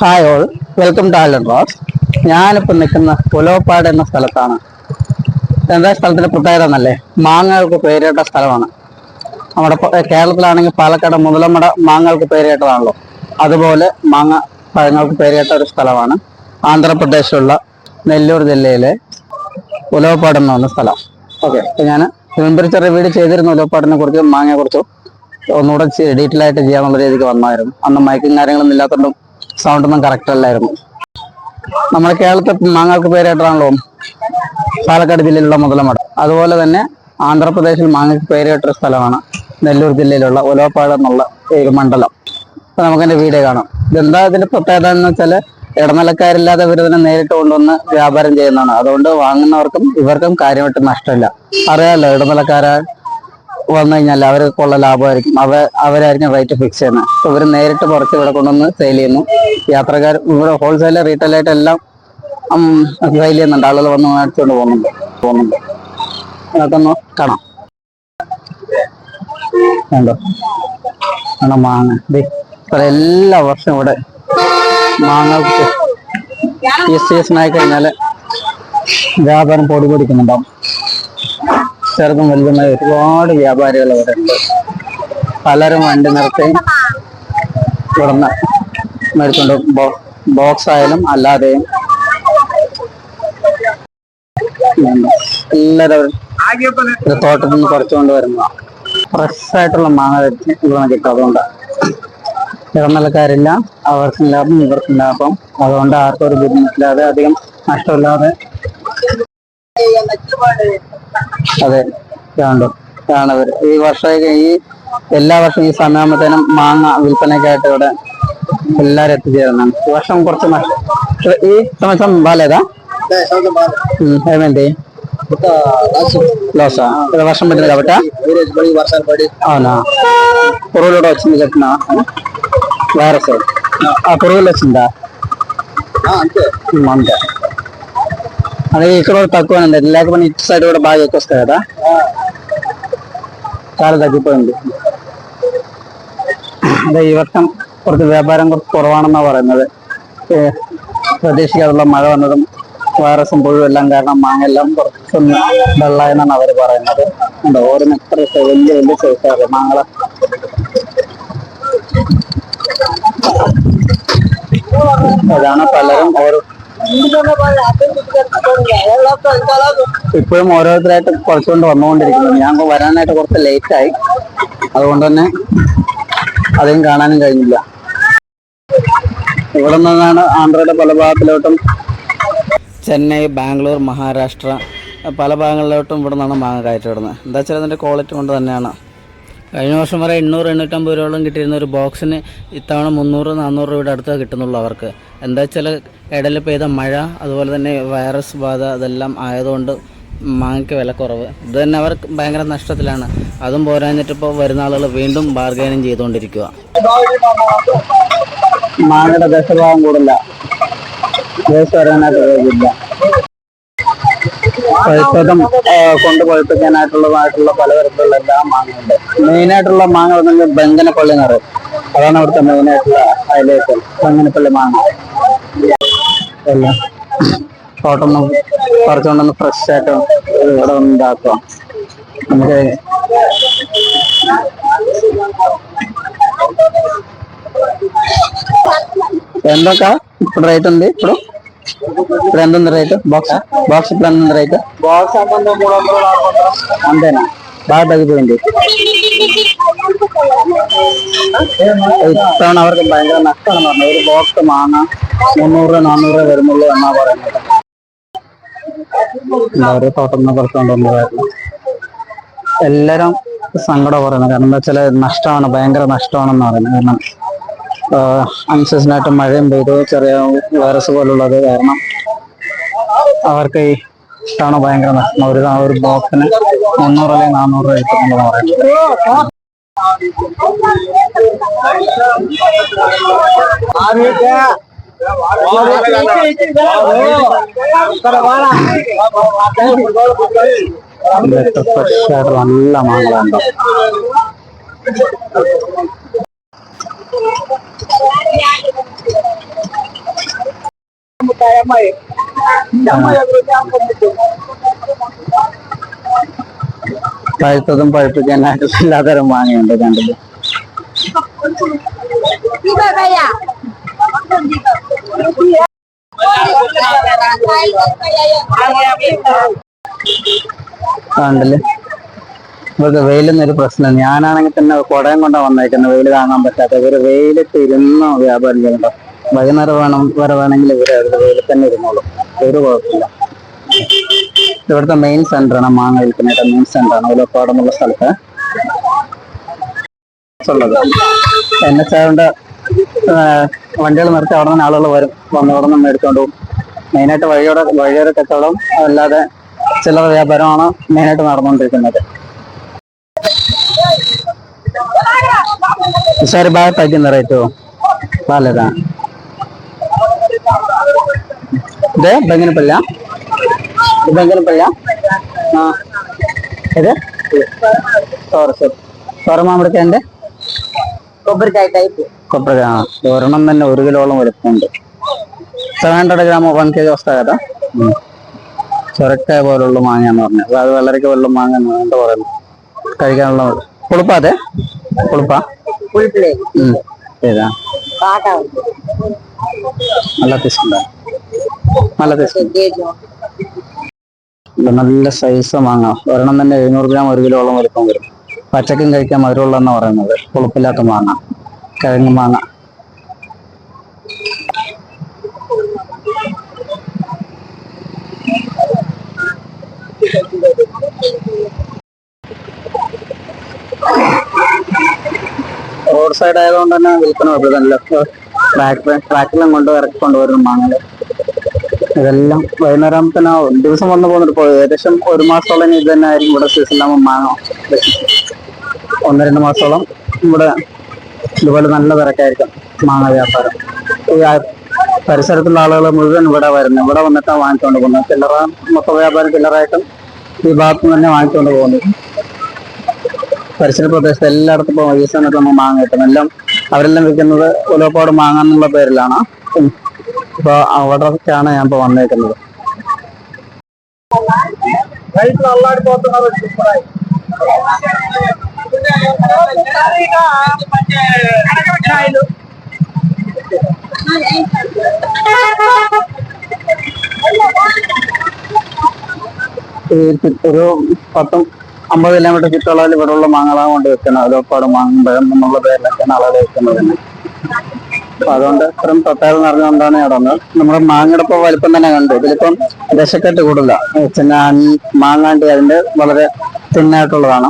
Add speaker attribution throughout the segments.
Speaker 1: Hi all welcome to Alan Rose ഞാനിപ്പോൾ നിൽക്കുന്ന പുലോപ്പാട് എന്ന സ്ഥലത്താണ്. എന്താ സ്ഥലത്തിന്റെ പ്രത്യേകത എന്നല്ലേ? മാങ്ങകൾക്ക് പേരേട്ട സ്ഥലമാണ്. നമ്മുടെ കേരളത്തിലാണെങ്കിൽ പാലക്കാട് മുതലമട മാങ്ങകൾക്ക് പേരേട്ടതാണല്ലോ. അതുപോലെ മാങ്ങ പഴങ്ങൾക്ക് പേരേട്ട ഒരു സ്ഥലമാണ്. ആന്ധ്രാപ്രദേശിലുള്ള നെല്ലൂർ ജില്ലയിലെ പുലോപ്പാട് എന്ന് പറഞ്ഞ സ്ഥലം. ഓക്കെ അപ്പോൾ ഞാൻ മുൻപ് ഒരു ചെയ്തിരുന്ന ഉലവപ്പാടിനെ കുറിച്ചും മാങ്ങയെ കുറിച്ചും ഒന്നുകൂടെ ഡീറ്റെയിൽ ആയിട്ട് ചെയ്യാനുള്ള രീതിക്ക് വന്നായിരുന്നു. അന്ന് മയക്കും കാര്യങ്ങളൊന്നും ഇല്ലാത്തതുകൊണ്ടും സൗണ്ട് ഒന്നും കറക്റ്റ് അല്ലായിരുന്നു. നമ്മുടെ കേരളത്തെ മാങ്ങാക്ക് പേരായിട്ടാണല്ലോ പാലക്കാട് ജില്ലയിലുള്ള മുതലമട. അതുപോലെ തന്നെ ആന്ധ്രാപ്രദേശിൽ മാങ്ങയ്ക്ക് പേരുകേട്ടൊരു സ്ഥലമാണ്. നെല്ലൂർ ജില്ലയിലുള്ള ഒലോപ്പാട് എന്നുള്ള ഒരു മണ്ഡലം. അപ്പൊ നമുക്ക് എന്റെ വീഡിയോ കാണാം. ഇതെന്താ ഇതിന്റെ പ്രത്യേകത എന്ന് വെച്ചാൽ ഇടനിലക്കാരില്ലാതെ ഇവർ ഇതിനെ നേരിട്ട് കൊണ്ടുവന്ന് വ്യാപാരം ചെയ്യുന്നതാണ്. അതുകൊണ്ട് വാങ്ങുന്നവർക്കും ഇവർക്കും കാര്യമായിട്ട് നഷ്ടമില്ല. അറിയാമല്ലോ ഇടനിലക്കാരെ വന്നു കഴിഞ്ഞാൽ അവർക്കുള്ള ലാഭമായിരിക്കും. അവ അവരായിരിക്കും റേറ്റ് ഫിക്സ് ചെയ്യുന്നത്. അപ്പൊ ഇവർ നേരിട്ട് പുറത്ത് ഇവിടെ കൊണ്ടുവന്ന് സെയിൽ ചെയ്യുന്നു. യാത്രക്കാർ ഇവിടെ ഹോൾസെയിൽ റീറ്റെയിൽ എല്ലാം സെയിൽ ചെയ്യുന്നുണ്ട്. ആളുകൾ വന്ന് മേടിച്ചുകൊണ്ട് പോകുന്നുണ്ട്. പോകുന്നുണ്ട്. അതൊന്ന് കാണാം. കണ്ടോ? ആണ് മാങ്ങ. ഇവിടെ എല്ലാ വർഷവും ഇവിടെ മാങ്ങ ഈ സീസണായി കഴിഞ്ഞാൽ വ്യാപാരം പൊടി പൊടിക്കുന്നുണ്ടാവും ചെറുതും വലുതുമായ ഒരുപാട് വ്യാപാരികൾ ഉണ്ട്. പലരും വണ്ടി നിർത്തി ഇവിടുന്ന് മേടിച്ചുകൊണ്ട് ബോക്സ് ആയാലും അല്ലാതെയും. എല്ലാവരും തോട്ടത്തിൽ നിന്ന് പറിച്ചുകൊണ്ട് വരുന്നു. ഫ്രഷ് ആയിട്ടുള്ള മാങ്ങ ഇവിടെ കിട്ടും അതുകൊണ്ട്. ഇടനിലക്കാരില്ല അവർക്കും ലാഭം ഇവർക്കും ലാഭം അതുകൊണ്ട് ആർക്കും ഒരു ബുദ്ധിമുട്ടില്ലാതെ അധികം നഷ്ടമില്ലാതെ അതെ കാണും കാണവർ ഈ വർഷം ഈ എല്ലാ വർഷവും ഈ സമയമാകുമ്പോഴത്തേനും മാങ്ങ വിൽപ്പനയ്ക്കായിട്ട് ഇവിടെ എല്ലാരും എത്തിച്ചേരുന്നതാണ് ഈ വർഷം കുറച്ച് నష్టం ఈ సంవత్సరం బాగాలేదా ఉమ్, ఏమైంది లాసా ఇక్కడ వర్షం పడింది కాబట్టి
Speaker 2: వర్షాలు పడి
Speaker 1: అవునా పురుగులు కూడా వచ్చింది చెప్పిన వైరస్ ఆ పురుగులు వచ్చిందా
Speaker 2: అంతే
Speaker 1: ఉమ్, అంతే అలాగే ఇక్కడ కూడా తక్కువ ఉంది లేకపోతే ఇటు సైడ్ కూడా బాగా ఎక్కువ వస్తాయి కదా చాలా తగ్గిపోయింది അതെ ഈ വർഷം കുറച്ച് വ്യാപാരം കുറച്ച് കുറവാണെന്നാണ് പറയുന്നത് ഏ, പ്രതീക്ഷിക്കാതുള്ള മഴ വന്നതും വൈറസും പുഴുവും എല്ലാം കാരണം മാങ്ങ എല്ലാം കുറച്ചൊന്ന് വെള്ളമായെന്നാണ് അവർ പറയുന്നത് ഉണ്ട് ഓരോന്ന് എത്ര സൈ- വലിയ വലിയ സൈസാറ് മാങ്ങള അതാണ് പലരും ഓരോ ഇപ്പോഴും ഓരോരുത്തരായിട്ട് കുറച്ചുകൊണ്ട് വന്നുകൊണ്ടിരിക്കുന്നു. ഞാൻ വരാനായിട്ട് കുറച്ച് ലേറ്റ് ആയി. അതുകൊണ്ട് തന്നെ അധികം കാണാനും കഴിഞ്ഞില്ല. ഇവിടെ നിന്നാണ് ആന്ധ്രയുടെ പല ഭാഗത്തിലോട്ടും ചെന്നൈ ബാംഗ്ലൂർ മഹാരാഷ്ട്ര പല ഭാഗങ്ങളിലോട്ടും ഇവിടെ നിന്നാണ് മാങ്ങ കയറ്റി വിടുന്നത് എന്താ വെച്ചാൽ അതിന്റെ ക്വാളിറ്റി കൊണ്ട് തന്നെയാണ്. കഴിഞ്ഞ വർഷം വരെ എണ്ണൂറ് എണ്ണൂറ്റമ്പത് രൂപയോളം കിട്ടിയിരുന്ന ഒരു ബോക്സിന് ഇത്തവണ മുന്നൂറ് നാനൂറ് രൂപയുടെ അടുത്ത് കിട്ടുന്നുള്ളൂ അവർക്ക്. എന്താ വെച്ചാൽ ഇടയിൽ പെയ്ത മഴ അതുപോലെ തന്നെ വൈറസ് ബാധ അതെല്ലാം ആയതുകൊണ്ട് മാങ്ങയ്ക്ക് വില കുറവ്. ഇത് തന്നെ അവർ ഭയങ്കര നഷ്ടത്തിലാണ്. അതും പോരാഞ്ഞിട്ട് ഇപ്പോൾ വരുന്ന ആളുകൾ വീണ്ടും ബാർഗൈനിങ് ചെയ്തുകൊണ്ടിരിക്കുക മാങ്ങയുടെ ദശഭാവം കൂടില്ല. വേസ്റ്റ് വരാനായിട്ട് കഴിയില്ല പഴുത്തതും കൊണ്ട് പഴുപ്പിക്കാനായിട്ടുള്ളതായിട്ടുള്ള പലതരത്തിലുള്ള എല്ലാ മാങ്ങയുണ്ട് മെയിനായിട്ടുള്ള മാങ്ങ പറഞ്ഞാൽ ബംഗനപ്പള്ളി എന്ന് പറയും അതാണ് അവിടുത്തെ മെയിനായിട്ടുള്ള ഹൈലൈറ്റ് ബംഗനപ്പള്ളി മാങ്ങ എല്ലാം തോട്ടൊന്നും പറിച്ചുകൊണ്ടൊന്ന് ഫ്രഷ് ആയിട്ട് ഇവിടെ ഒന്ന് ഇതാക്കുക നമുക്ക് ఎంతకా ఇప్పుడు రేట్ ఉంది ఇప్పుడు ఇప్పుడు ఎంత ఉంది రేటు బాక్స్ బాక్స్ ఇప్పుడు ఎంత ఉంది రేటు
Speaker 2: బాక్స్ సంబంధం మూడు వందలు నాలుగు వందలు
Speaker 1: అంతేనా బాగా తగ్గిపోయింది ഇത്തവണ അവർക്ക് ഭയങ്കര നഷ്ടമാണ് പറഞ്ഞത് ഒരു ബോക്സ് മാങ്ങ മുന്നൂറ് നാന്നൂറ് വരുന്നുള്ളൂ എന്നാ പറയുന്നത് എല്ലാവരും തോട്ടം നിന്ന് കുറച്ചുകൊണ്ട് വന്നതായിരുന്നു എല്ലാരും സങ്കടം പറയുന്നത് കാരണം എന്താ വെച്ചാൽ നഷ്ടമാണ് ഭയങ്കര നഷ്ടമാണെന്ന് പറയുന്നത് കാരണം അൺസീസണായിട്ട് മഴയും പെയ്തു. ചെറിയ വൈറസ് പോലുള്ളത് കാരണം അവർക്ക് ഈ ഇഷ്ടമാണ് ഭയങ്കര നഷ്ടം. ഒരു ഒരു ബോക്സിന് മുന്നൂറ് അല്ലെങ്കിൽ നാനൂറ് രൂപ കിട്ടുന്നുണ്ടെന്ന് പറയുന്നത് ഇതൊക്കെ എന്റെ മാങ്ങകളുണ്ടോ പഴുത്തതും പഴുപ്പിക്കാനായിട്ടും എല്ലാതരം മാങ്ങയുണ്ട് കണ്ടത് കണ്ടല്ലേ? ഇവർക്ക് വെയിലൊന്നും ഒരു പ്രശ്നം. ഞാനാണെങ്കിൽ തന്നെ കുടയും കൊണ്ടാണ് വന്നേക്കുന്നത്. വെയിൽ താങ്ങാൻ പറ്റാത്ത. ഇവർ വെയിലിട്ട് ഇരുന്ന വ്യാപാരം ചെയ്യുന്നുണ്ടോ വൈകുന്നേരം വേണം വരെ വേണമെങ്കിൽ ഇവർ അതുപോലെ തന്നെ ഇരുന്നോളൂ. ഒരു കുഴപ്പമില്ല. ഇവിടുത്തെ മെയിൻ സെന്റർ ആണ് മാങ്ങ വിൽക്കുന്നതിന്റെ മെയിൻ സെന്ററാണ് ഉലപ്പാടെന്നുള്ള സ്ഥലത്ത് ഉള്ളത്. എൻ എച്ച് ആറിന്റെ വണ്ടികൾ നിർത്തി അവിടെ നിന്ന് ആളുകൾ വരും. വന്ന് അവിടെ നിന്ന് മേടിച്ചോണ്ട് പോകും. മെയിനായിട്ട് വഴിയോടെ വഴിയോടെ കച്ചവടം അല്ലാതെ ചില്ലറ വ്യാപാരമാണ് മെയിനായിട്ട് നടന്നുകൊണ്ടിരിക്കുന്നത്. സാർ ബാഗ് റേറ്റോ ബാലതാണ് ഇത് ബംഗനപ്പള്ള ബംഗനപ്പള്ള ആ? ഇത്? സോറസ് സോറ
Speaker 2: മാമ്പഴത്തേന്റെ കൊಬ್ಬರಿಕಾಯಿ
Speaker 1: ಟೈಪ್ ಕೊಬ್ಬರಿಕಾಯಿ ഒരെണ്ണം തന്നെ ഒരു കിലോളം വലുപ്പമുണ്ട്. Seven hundred gram one K G വസ്താകത ചുരക്കായ പോലുള്ള മാങ്ങ എന്ന് പറഞ്ഞത് അത് വെള്ളരിക്ക പോലുള്ള മാങ്ങ എന്ന് പറഞ്ഞിട്ട് പറയുന്നത് കഴിക്കാനുള്ള പുളിപ്പാ അതെ? പുളിപ്പാ?
Speaker 2: పాట
Speaker 1: നല്ല ടേസ്റ്റ് നല്ല ടേസ്റ്റ്
Speaker 2: కేజీ
Speaker 1: ഇത് നല്ല സൈസ് മാങ്ങ ഒരെണ്ണം തന്നെ എഴുന്നൂറ് ഗ്രാം ഒരു കിലോളം വലുപ്പം വരും പച്ചക്കും കഴിക്കാൻ മധുരമുള്ളതെന്ന് പറയുന്നത് പുളിപ്പില്ലാത്ത മാങ്ങ കിഴങ്ങ് മാങ്ങ സൈഡ് ആയതുകൊണ്ട് തന്നെ വിൽപ്പന ട്രാക്ക് ട്രാക്കിലും കൊണ്ട് ഇറക്കി കൊണ്ടുവരുന്ന മാങ്ങ. ഇതെല്ലാം വൈകുന്നേരം തന്നെ. ദിവസം വന്നു പോകുന്നുണ്ട്. ഇപ്പോൾ ഏകദേശം ഒരു മാസത്തോളം ഇത് തന്നെ ആയിരിക്കും ഇവിടെ സീസണിലാകുമ്പോൾ മാങ്ങ ഒന്ന് രണ്ട് മാസത്തോളം ഇവിടെ ഇതുപോലെ നല്ല തിരക്കായിരിക്കും മാങ്ങ വ്യാപാരം. ഈ പരിസരത്തുള്ള ആളുകൾ മുഴുവൻ ഇവിടെ വരുന്നു. ഇവിടെ വന്നിട്ടാണ് വാങ്ങിച്ചുകൊണ്ട് പോകുന്നത്. ചില്ലറ മൊത്ത വ്യാപാരം ചില്ലറായിട്ടും ഈ ഭാഗത്തുനിന്ന് തന്നെ വാങ്ങിച്ചുകൊണ്ട് പോകുന്നത് പരിസര പ്രദേശത്ത് എല്ലായിടത്തും ഇപ്പോൾ വൈകിട്ട് നമ്മൾ മാങ്ങ കിട്ടും. എല്ലാം അവരെല്ലാം വിൽക്കുന്നത് ഒലോപ്പാട് മാങ്ങ എന്നുള്ള പേരിലാണ്. ഇപ്പോൾ അവിടേക്കാണ് ഞാൻ ഇപ്പോൾ വന്നേക്കുന്നത്. ഒരു പത്തും അമ്പത് കിലോമീറ്റർ ചുറ്റളവിൽ ഇവിടെയുള്ള മാങ്ങളാണ് കൊണ്ട് വെക്കുന്നത് ഉലപ്പാട് മാങ്ങമ്പഴം എന്നുള്ള പേരിലൊക്കെയാണ് ആളുകൾ വെക്കുന്നത് തന്നെ അപ്പൊ അതുകൊണ്ട് ഇത്രയും പ്രത്യേകത നിറഞ്ഞുകൊണ്ടാണ് ഞാൻ വന്നത് നമ്മുടെ മാങ്ങയുടെ ഇപ്പൊ വലിപ്പം തന്നെ കണ്ടു ഇതിലിപ്പം ദശക്കെട്ട് കൂടുതല പിന്നെ മാങ്ങാണ്ടി അതിന്റെ വളരെ തിന്നായിട്ടുള്ളതാണ്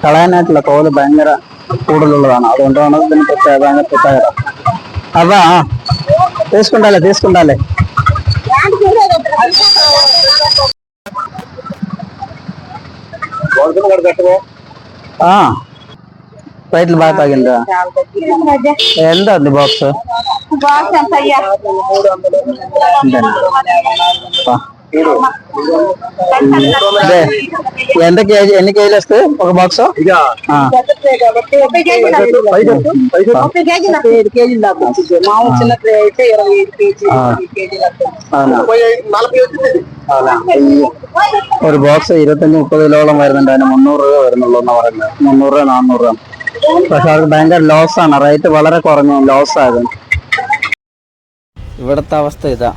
Speaker 1: കളയാനായിട്ടുള്ള തോല് ഭയങ്കര കൂടുതലുള്ളതാണ് അതുകൊണ്ടാണ് ഇതിന് പ്രത്യേക ഭയങ്കര പ്രത്യേകത అవ్వా తీసుకుంటాలే తీసుకుంటాలే రైట్లు బాగా తాగిందా ఎంత ఉంది బాక్స్? ఎంత కేజీ ఎన్ని కేజీలు వస్తాయి ఒక బాక్స్
Speaker 2: ఇక
Speaker 1: ఆ,
Speaker 2: కేజీలు దాకా మామూలు చిన్న ట్రే అయితే ఇరవై ఐదు కేజీ
Speaker 1: ఆ.
Speaker 2: కేజీలు
Speaker 1: అవునా
Speaker 2: నలభై వచ్చింది
Speaker 1: అవునా ഈ ഒരു ബോക്സ് ഇരുപത്തഞ്ച് മുപ്പത് കിലോളം വരുന്നുണ്ട് അതിന് മുന്നൂറ് രൂപ വരുന്നുള്ളൂ എന്ന് പറയുന്നത് മുന്നൂറ് രൂപ നാന്നൂറ് രൂപ പക്ഷെ അവർക്ക് ഭയങ്കര ലോസ് ആണ് റേറ്റ് വളരെ കുറഞ്ഞു ലോസ് ആകും ഇവിടുത്തെ അവസ്ഥ ഇതാ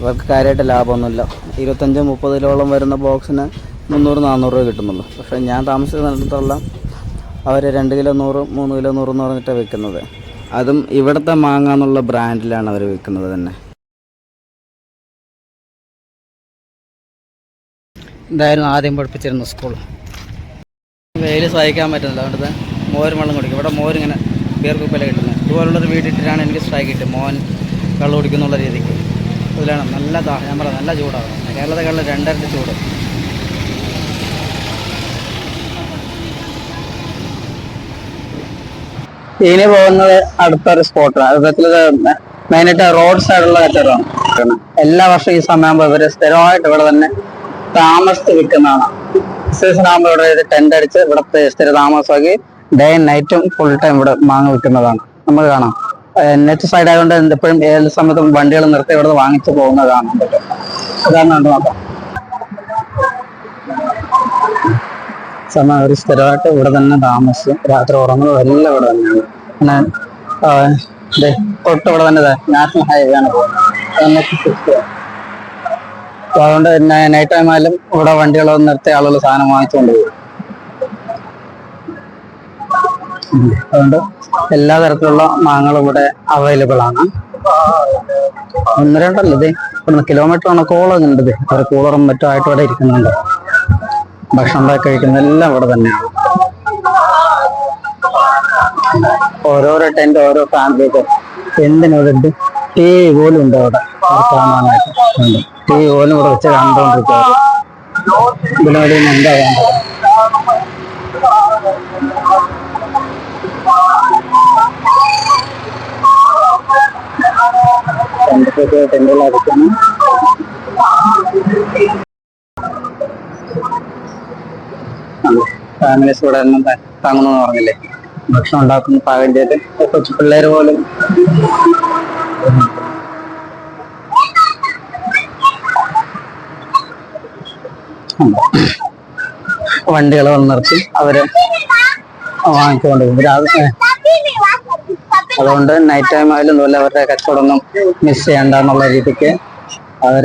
Speaker 1: ഇവർക്ക് കാര്യമായിട്ട് ലാഭമൊന്നുമില്ല. ഇരുപത്തഞ്ച് മുപ്പത് കിലോളം വരുന്ന ബോക്സിന് മുന്നൂറ് നാനൂറ് രൂപ കിട്ടുന്നുള്ളൂ. പക്ഷേ ഞാൻ താമസിക്കുന്നിടത്തോളം അവർ രണ്ട് കിലോ നൂറ് മൂന്ന് കിലോ നൂറ് എന്ന് പറഞ്ഞിട്ടാണ് വിൽക്കുന്നത്. അതും ഇവിടുത്തെ മാങ്ങ എന്നുള്ള ബ്രാൻഡിലാണ് അവർ വിൽക്കുന്നത് തന്നെ. എന്തായാലും ആദ്യം പഠിപ്പിച്ചിരുന്ന സ്കൂൾ. വെയിൽ സഹിക്കാൻ പറ്റുന്നില്ല. അതുകൊണ്ട് മോരും വെള്ളം കുടിക്കും. ഇവിടെ മോരിങ്ങനെ ബിയർ കുപ്പയില കിട്ടുന്നത്. ഇതുപോലുള്ളൊരു വീടിട്ടിട്ടാണ് എനിക്ക് സ്ട്രൈക്ക് കിട്ടും മോൻ വെള്ളം കുടിക്കുന്നുള്ള രീതിക്ക്. അതിലാണ് നല്ല ദാഹ ഞാൻ പറയാം നല്ല ചൂടാണ്. കേരളത്തെക്കാളും രണ്ടരട്ട് ചൂട്. ഇനി പോകുന്നത് അടുത്തൊരു സ്പോട്ടാണ് അതിൽ മെയിനായിട്ട് റോഡ് സൈഡുള്ള കച്ചവടമാണ് എല്ലാ വർഷവും ഈ സമയമാകുമ്പോൾ ഇവർ സ്ഥിരമായിട്ട് ഇവിടെ തന്നെ താമസിച്ച് വിൽക്കുന്നതാണ് സീസൺ ആകുമ്പോൾ ഇവിടെ ടെന്റ് അടിച്ച് ഇവിടുത്തെ സ്ഥിര താമസമാക്കി ഡേ നൈറ്റും ഫുൾ ടൈം ഇവിടെ മാങ്ങ വിൽക്കുന്നതാണ് നമുക്ക് കാണാം. എച്ച് സൈഡ് ആയതുകൊണ്ട് എപ്പോഴും ഏത് സമയത്തും വണ്ടികൾ നിർത്തി ഇവിടെ വാങ്ങിച്ചു പോകുന്നത് കാണാൻ പറ്റും അതാണ് കണ്ടു നോക്കാം ഒരു സ്ഥിരമായിട്ട് ഇവിടെ തന്നെ താമസിച്ച് രാത്രി ഉറങ്ങുന്നത് എല്ലാം ഇവിടെ തന്നെയാണ്. പിന്നെ തൊട്ട് ഇവിടെ തന്നെ നാഷണൽ ഹൈവേ ആണ് അതുകൊണ്ട് നൈറ്റ് ടൈം ആയാലും ഇവിടെ വണ്ടികളൊന്നും നിർത്തി ആളുകൾ സാധനം വാങ്ങിച്ചുകൊണ്ട് പോകും. അതുകൊണ്ട് എല്ലാ തരത്തിലുള്ള മാങ്ങകളും ഇവിടെ അവൈലബിൾ ആണ്. ഒന്ന് രണ്ടല്ല കിലോമീറ്റർ കണക്കോളം ഉണ്ട് ഇത്. ഒരു കൂളറും മറ്റും ആയിട്ട് ഇവിടെ ഇരിക്കുന്നുണ്ട്. ഭക്ഷണം കഴിക്കുന്ന എല്ലാം ഇവിടെ തന്നെയാണ്. ഓരോരോ ടെന്റ് ഓരോ ഫാമിലിക്ക് എന്തിനുണ്ട് ടീ പോലും ഉണ്ട് അവിടെ. കാണാനായിട്ട് ടീ പോലും ഇവിടെ വെച്ച് കണ്ടുകൊണ്ടിരിക്കുക എന്താ വേണ്ടത്? ടെന്റൊക്കെ ടെന്റുകളടിക്കണം ഫാമിലീസ് ഇവിടെ എല്ലാം താങ്ങണമെന്ന് പറഞ്ഞില്ലേ ഭക്ഷണം ഉണ്ടാക്കുന്ന പാകം ചെയ്ത് കൊച്ചു പിള്ളേർ പോലും വണ്ടികൾ വന്ന് നിർത്തി അവർ വാങ്ങിക്കൊണ്ട് രാവിലെ അതുകൊണ്ട് നൈറ്റ് ടൈം ആയാലും ഇതുപോലെ അവരുടെ കച്ചവടമൊന്നും മിസ് ചെയ്യണ്ട എന്നുള്ള രീതിക്ക് അവർ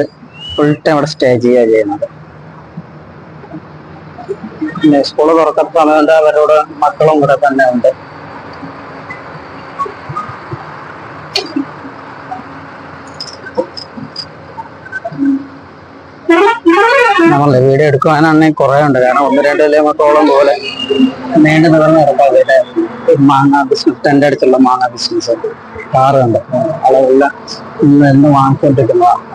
Speaker 1: ഫുൾ ടൈം അവിടെ സ്റ്റേ ചെയ്യുക ചെയ്യുന്നത്. പിന്നെ സ്കൂൾ തുറക്കത്ത അവരോട് മക്കളും കൂടെ തന്നെ ഉണ്ട്. നമ്മളെ വീഡിയോ എടുക്കുവാനാണെങ്കിൽ കുറെ ഉണ്ട് കാരണം ഒന്ന് രണ്ട് കിലോമീറ്ററോളം പോലെ നീണ്ടു കിടക്കാം വീട് മാങ്ങ ബിസിനസ് ടെന്റെ അടുത്തുള്ള മാങ്ങ ബിസിനസ് കാറുണ്ട്. അളവുള്ള ഇന്ന് എന്ന് വാങ്ങിക്കൊണ്ടിരിക്കുന്നതാണ്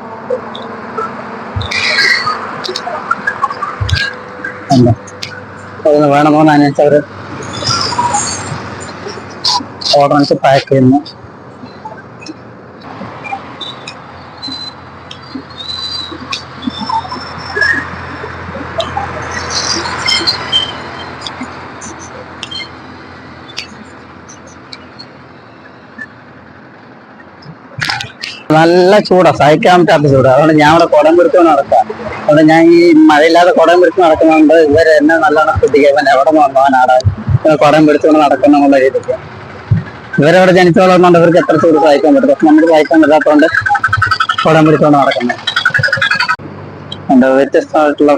Speaker 1: വേണമെന്ന് അനുസരിച്ച് അവർ ഓർഡർ പാക്ക് ചെയ്യുന്നു. നല്ല ചൂടാ സഹിക്കാൻ പറ്റാത്ത ചൂടാ. അതുകൊണ്ട് ഞാൻ ഇവിടെ കുടം പിടിച്ചു നടക്കാം. അതുകൊണ്ട് ഞാൻ ഈ മഴയില്ലാതെ കുടം പിടിച്ചു നടക്കുന്നതുകൊണ്ട് ഇവരെ എന്നെ നല്ലോണം ശ്രദ്ധിക്കാൻ എവിടെ വന്നവനാടാ കുടം പിടിച്ചുകൊണ്ട് നടക്കുന്ന എന്നുള്ള രീതിക്ക്. ഇവരവിടെ ജനിച്ചു വളർന്നുകൊണ്ട് ഇവർക്ക് എത്ര ചൂട് സഹിക്കാൻ പറ്റും. പക്ഷെ നമുക്ക് സഹിക്കാൻ പറ്റാത്തതുകൊണ്ട് കുടം പിടിച്ചുകൊണ്ട് നടക്കുന്നത് വ്യത്യസ്തമായിട്ടുള്ള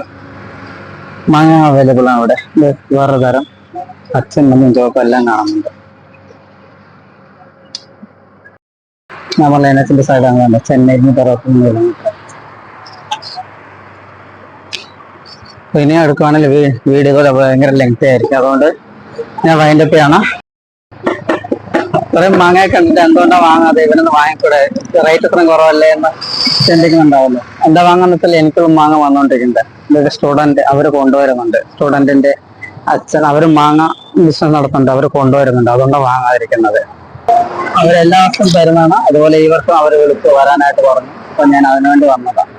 Speaker 1: മാങ്ങ അവൈലബിൾ ആണ് ഇവിടെ വേറെ തരം. അച്ഛൻ മഞ്ഞും ചുവപ്പും എല്ലാം കാണുന്നുണ്ട്. നമ്മൾ എനത്തിന്റെ സൈഡാണ് വേണ്ടത് ചെന്നൈയിൽ നിന്ന് അറുപത്തൊന്ന് കിലോമീറ്റർ ഇനി എടുക്കുവാണെങ്കിൽ വീഡിയോകൾ ഭയങ്കര ലെങ്ത് ആയിരിക്കും. അതുകൊണ്ട് ഞാൻ വൈൻഡപ്പ് ചെയ്യണം. ഇത്രയും മാങ്ങ കണ്ടിട്ട് എന്തുകൊണ്ടാണ് വാങ്ങാതെ ഇവനൊന്ന് വാങ്ങിക്കൂടെ? റേറ്റ് ഇത്രയും കുറവല്ലേ എന്ന് ചിന്തിക്കുന്നുണ്ടാവല്ലോ. എന്താ വാങ്ങുന്നതിൽ എനിക്കും മാങ്ങ വന്നുകൊണ്ടിരിക്കുന്നുണ്ട് ഇതൊരു സ്റ്റുഡന്റ് അവർ കൊണ്ടുവരുന്നുണ്ട്. സ്റ്റുഡന്റിന്റെ അച്ഛൻ അവർ മാങ്ങ ബിസിനസ് നടത്തുന്നുണ്ട്. അവർ കൊണ്ടുവരുന്നുണ്ട്. അതുകൊണ്ടാണ് വാങ്ങാതിരിക്കുന്നത്. അവരെല്ലാ വർഷവും തരുന്നതാണ്. അതുപോലെ ഇവർക്കും വർഷം അവർ വിളിച്ച് വരാനായിട്ട് പറഞ്ഞു. അപ്പൊ ഞാൻ അതിനുവേണ്ടി വന്നതാണ്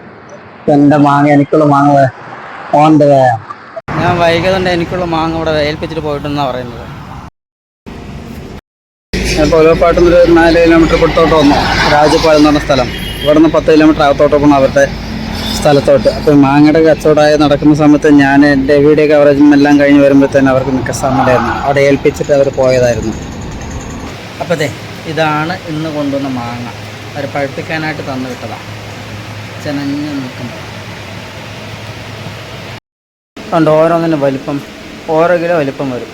Speaker 1: എന്റെ മാങ്ങ എനിക്കുള്ള മാങ്ങ ഓൺ ദ വേ ഞാൻ വൈകിയതുകൊണ്ട് എനിക്കുള്ള മാങ്ങ ഇവിടെ ഏൽപ്പിച്ചിട്ട് പോയിട്ടെന്നാ പറയുന്നത്. ഞാൻ നിന്ന് ഒരു നാല് കിലോമീറ്റർ പുറത്തോട്ട് വന്നു. രാജപാലം എന്ന് പറഞ്ഞ സ്ഥലം. ഇവിടുന്ന് നിന്ന് പത്ത് കിലോമീറ്റർ അകത്തോട്ട് പോകണം അവരുടെ സ്ഥലത്തോട്ട്. അപ്പോൾ മാങ്ങയുടെ കച്ചവടമായി നടക്കുന്ന സമയത്ത് ഞാൻ എന്റെ വീഡിയോ കവറേജും എല്ലാം കഴിഞ്ഞ് വരുമ്പോഴത്തേനും അവർക്ക് നിൽക്കാൻ സമയമായിരുന്നു അവിടെ ഏൽപ്പിച്ചിട്ട് അവർ പോയതായിരുന്നു. അപ്പോൾ അതെ ഇതാണ് ഇന്ന് കൊണ്ടുവന്ന മാങ്ങ. അവർ പഴുപ്പിക്കാനായിട്ട് തന്നു വിട്ടതാണ് ചെനഞ്ഞ് നിൽക്കുമ്പോൾ അതുകൊണ്ട് ഓരോന്നിന്റെ വലിപ്പം ഓരോ കിലോ വലിപ്പം വരും.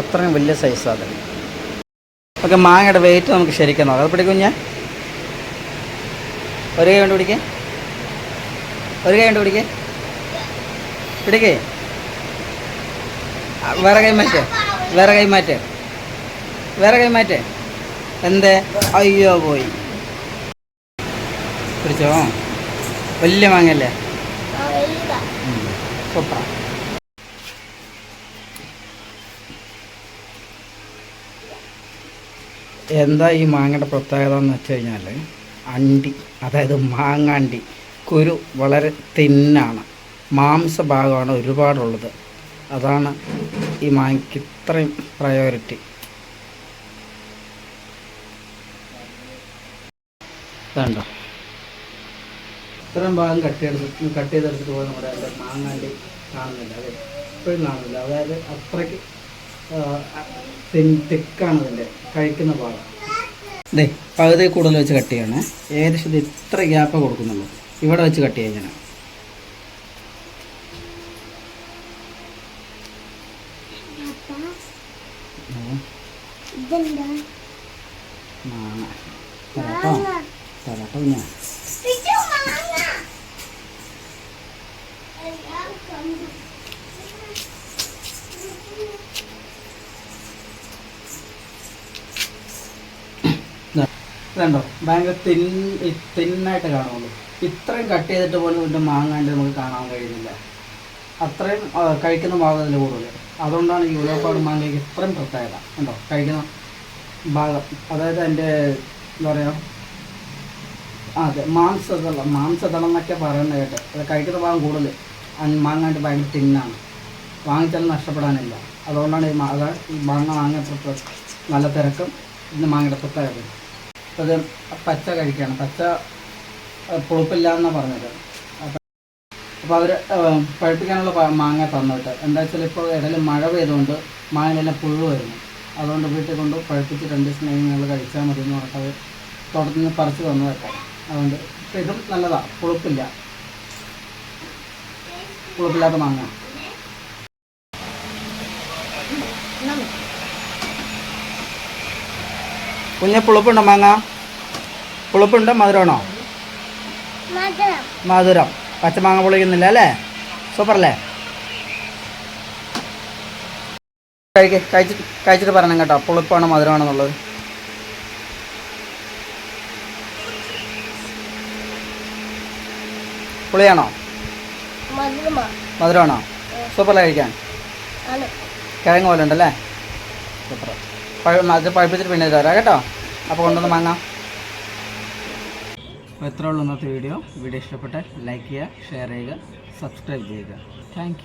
Speaker 1: അത്രയും വലിയ സൈസാണ് അത്. ഓക്കെ മാങ്ങയുടെ വെയിറ്റ് നമുക്ക് ശരിക്കും നോക്കാം. അത് പിടിക്കും ഞാൻ ഒരു കൈ കൊണ്ട് പിടിക്കേ. ഒരു കൈ കൊണ്ട് പിടിക്കേ. പിടിക്കേ. വേറെ കൈ മാറ്റേ. വേറെ കൈ മാറ്റേ. വേറെ കൈ മാറ്റേ. എന്തേ? അയ്യോ പോയി. പിടിച്ചോ? വലിയ മാങ്ങല്ലേ എന്താ ഈ മാങ്ങയുടെ പ്രത്യേകത എന്ന് വെച്ച് കഴിഞ്ഞാൽ അണ്ടി അതായത് മാങ്ങാണ്ടി കുരു വളരെ തിന്നാണ്. മാംസഭാഗമാണ് ഒരുപാടുള്ളത്. അതാണ് ഈ മാങ്ങയ്ക്ക് ഇത്രയും പ്രയോറിറ്റി ഇതുണ്ടോ ഇത്രയും ഭാഗം കട്ട് ചെയ്തെടുത്ത് കട്ട് ചെയ്തെടുത്തിട്ട് പോകാൻ നമ്മുടെ അതിന്റെ മാങ്ങാണ്ട് കാണുന്നില്ല അത് എപ്പോഴും കാണുന്നില്ല. അതായത് അത്രയ്ക്ക് തെക്കാണ് ഇതിന്റെ കഴിക്കുന്ന ഭാഗം. ഇതേ പകുതി കൂടുതൽ വെച്ച് കട്ട് ചെയ്യണേ. ഏകദേശം ഇത് ഇത്ര ഗ്യാപ്പ് കൊടുക്കുന്നുള്ളൂ. ഇവിടെ വെച്ച് കട്ട് ചെയ്യാൻ ഞാൻ മാങ്ങ തരാട്ടോ തരാട്ടോ ഞാൻ ഇതുണ്ടോ ഭയങ്കര തിൻ തിന്നായിട്ട് കാണുള്ളൂ. ഇത്രയും കട്ട് ചെയ്തിട്ട് പോലും ഇതിന്റെ മാങ്ങാണ്ട് നമുക്ക് കാണാൻ കഴിയുന്നില്ല. അത്രയും കഴിക്കുന്ന ഭാഗം അതിൽ കൂടുതൽ അതുകൊണ്ടാണ് ഈ ഉലപ്പാട് മാങ്ങയ്ക്ക് ഇത്രയും പ്രത്യേകത. കണ്ടോ? കഴിക്കുന്ന ഭാഗം. അതായത് എന്റെ എന്താ പറയുക അതെ മാംസതളം മാംസതളം എന്നൊക്കെ പറയുന്നത് കേട്ട്. അത് കഴിക്കുന്ന ഭാഗം കൂടുതൽ മാങ്ങാണ്ട് ഭയങ്കര തിന്നാണ് വാങ്ങിച്ചാൽ നഷ്ടപ്പെടാനില്ല. അതുകൊണ്ടാണ് ഈ മാങ്ങ ഈ മാങ്ങ വാങ്ങിയപ്പോൾ നല്ല തിരക്കും. ഇന്ന് മാങ്ങയുടെ പ്രത്യേകത. ഇത് പച്ച കഴിക്കുകയാണ് പച്ച പുളിപ്പില്ല എന്നാണ് പറഞ്ഞത്. അപ്പോൾ അവർ പഴുപ്പിക്കാനുള്ള മാങ്ങ തന്നിട്ട്. എന്താ വെച്ചാൽ ഇപ്പോൾ ഇടയിൽ മഴ പെയ്തുകൊണ്ട് മാങ്ങയിലെല്ലാം പുഴു വരുന്നു. അതുകൊണ്ട് വീട്ടിൽ കൊണ്ട് പഴുപ്പിച്ച് രണ്ട് നിങ്ങൾ കഴിച്ചാൽ മതി എന്ന് പറഞ്ഞിട്ട് അവർ തോട്ടത്തിൽ നിന്ന് പറിച്ച് തന്നു വെക്കാം അതുകൊണ്ട് ഇതും നല്ലതാണ് പുളിപ്പില്ല. പുളിപ്പില്ലാത്ത മാങ്ങ. കുഞ്ഞെ പുളിപ്പുണ്ടോ മാങ്ങ? പുളിപ്പുണ്ടോ മധുരമാണോ? മധുരം. പച്ചമാങ്ങ പൊളിക്കുന്നില്ല അല്ലേ? സൂപ്പറല്ലേ? കഴിക്ക് കഴിച്ചിട്ട് കഴിച്ചിട്ട് പറയണം കേട്ടോ. പുളിപ്പാണോ മധുരമാണെന്നുള്ളത് പുളിയാണോ? മധുരമാണോ? സൂപ്പറല്ലേ കഴിക്കാൻ? കിഴങ്ങ് പോലെ ഉണ്ടല്ലേ? സൂപ്പർ പഴ അത് പഴുപ്പിച്ചിട്ട് പിന്നെ തരാം കേട്ടോ. അപ്പോൾ കൊണ്ടുവന്ന് വാങ്ങാം എത്ര ഉള്ളൂ ഇന്നത്തെ വീഡിയോ വീഡിയോ ഇഷ്ടപ്പെട്ടാൽ ലൈക്ക് ചെയ്യുക ഷെയർ ചെയ്യുക സബ്സ്ക്രൈബ് ചെയ്യുക. താങ്ക്